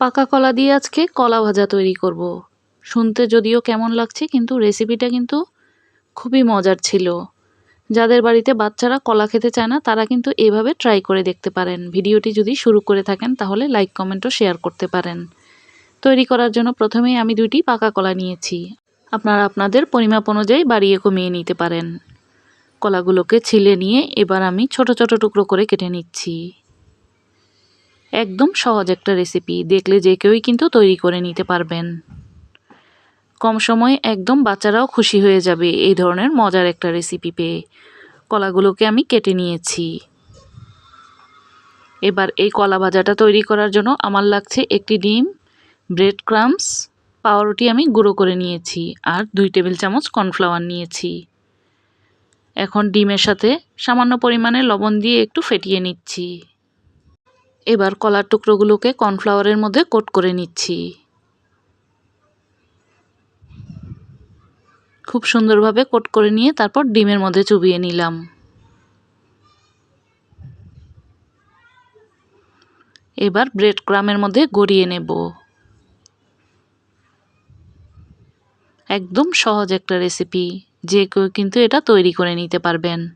পাকা কলা দিয়ে আজকে কলা ভাজা তৈরি করব। শুনতে যদিও কেমন লাগছে, কিন্তু রেসিপিটা কিন্তু খুবই মজার ছিল। যাদের বাড়িতে বাচ্চারা কলা খেতে চায় না, তারা কিন্তু এভাবে ট্রাই করে দেখতে পারেন। ভিডিওটি যদি শুরু করে থাকেন, তাহলে লাইক কমেন্টও শেয়ার করতে পারেন। তৈরি করার জন্য প্রথমেই আমি দুইটি পাকা কলা নিয়েছি। আপনারা আপনাদের পরিমাপ অনুযায়ী বাড়িয়ে কমিয়ে নিতে পারেন। কলাগুলোকে ছিলে নিয়ে এবার আমি ছোট ছোট টুকরো করে কেটে নিচ্ছি। একদম সহজ একটা রেসিপি দেখলে যে কেউই কিন্তু তৈরি করে নিতে পারবেন। কম সময়ে একদম বাচ্চারাও খুশি হয়ে যাবে এই ধরনের মজার একটা রেসিপি পেয়ে। কলাগুলোকে আমি কেটে নিয়েছি। এবার এই কলা ভাজাটা তৈরি করার জন্য আমার লাগছে একটি ডিম ব্রেড ক্রামস পাউরুটি আমি গুঁড়ো করে নিয়েছি আর দুই টেবিল চামচ কর্নফ্লাওয়ার নিয়েছি। এখন ডিমের সাথে সামান্য পরিমাণে লবণ দিয়ে একটু ফেটিয়ে নিচ্ছি। এবার কলার টুকরোগুলোকে কর্নফ্লাওয়ারের মধ্যে কোট করে নিচ্ছি। খুব সুন্দরভাবে কোট করে নিয়ে তারপর ডিমের মধ্যে চুবিয়ে নিলাম। এবার ব্রেড ক্রামের মধ্যে গড়িয়ে নেব। একদম সহজ একটা রেসিপি। যে কেউ কিন্তু এটা তৈরি করে নিতে পারবেন।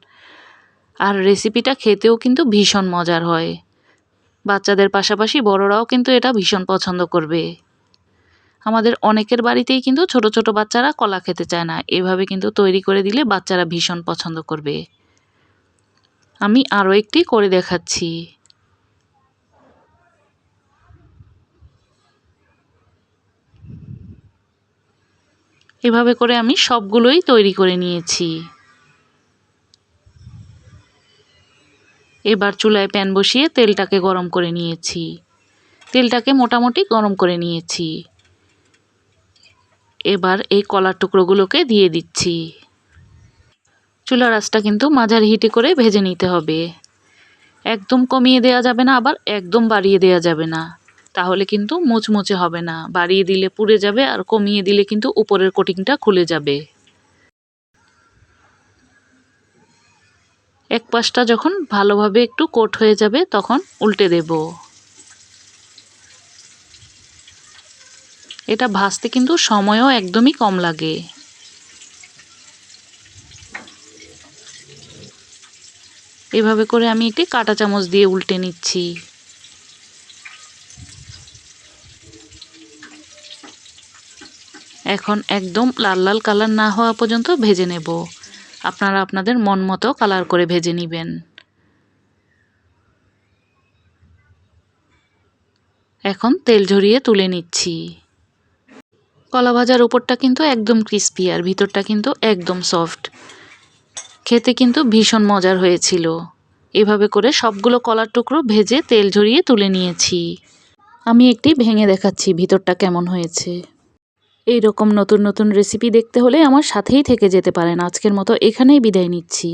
আর রেসিপিটা খেতেও কিন্তু ভীষণ মজার হয়। বাচ্চাদের পাশাপাশি বড়রাও কিন্তু এটা ভীষণ পছন্দ করবে। আমাদের অনেকের বাড়িতেই কিন্তু ছোট ছোট বাচ্চারা কলা খেতে চায় না। এভাবে কিন্তু তৈরি করে দিলে বাচ্চারা ভীষণ পছন্দ করবে। আমি আরও একটি করে দেখাচ্ছি। এভাবে করে আমি সবগুলোই তৈরি করে নিয়েছি। এবার চুলায় প্যান বসিয়ে তেলটাকে গরম করে নিয়েছি। তেলটাকে মোটামুটি গরম করে নিয়েছি। এবার এই কলার টুকরোগুলোকে দিয়ে দিচ্ছি। চুলার আঁচটা কিন্তু মাঝারি হিটে করে ভেজে নিতে হবে। একদম কমিয়ে দেওয়া যাবে না, আবার একদম বাড়িয়ে দেওয়া যাবে না। তাহলে কিন্তু মুচমুচে হবে না। বাড়িয়ে দিলে পুড়ে যাবে আর কমিয়ে দিলে কিন্তু উপরের কোটিংটা খুলে যাবে। এক পাশটা যখন ভালোভাবে একটু কোট হয়ে যাবে, তখন উল্টে দেব। এটা ভাজতে কিন্তু সময়ও একদমই কম লাগে। এভাবে করে আমি একটি কাঁটা চামচ দিয়ে উল্টে নিচ্ছি। এখন একদম লাল লাল কালার না হওয়া পর্যন্ত ভেজে নেব। আপনারা আপনাদের মন মতো কালার করে ভেজে নেবেন। এখন তেল ঝরিয়ে তুলে নিচ্ছি। কলা ভাজার উপরটা কিন্তু একদম ক্রিস্পি আর ভিতরটা কিন্তু একদম সফট খেতে কিন্তু ভীষণ মজার হয়েছিল। এভাবে করে সবগুলো কলার টুকরো ভেজে তেল ঝরিয়ে তুলে নিয়েছি। আমি একটি ভেঙে দেখাচ্ছি ভিতরটা কেমন হয়েছে। এই রকম নতুন নতুন রেসিপি দেখতে হলে আমার সাথেই থেকে যেতে পারেন। আজকের মতো এখানেই বিদায় নিচ্ছি।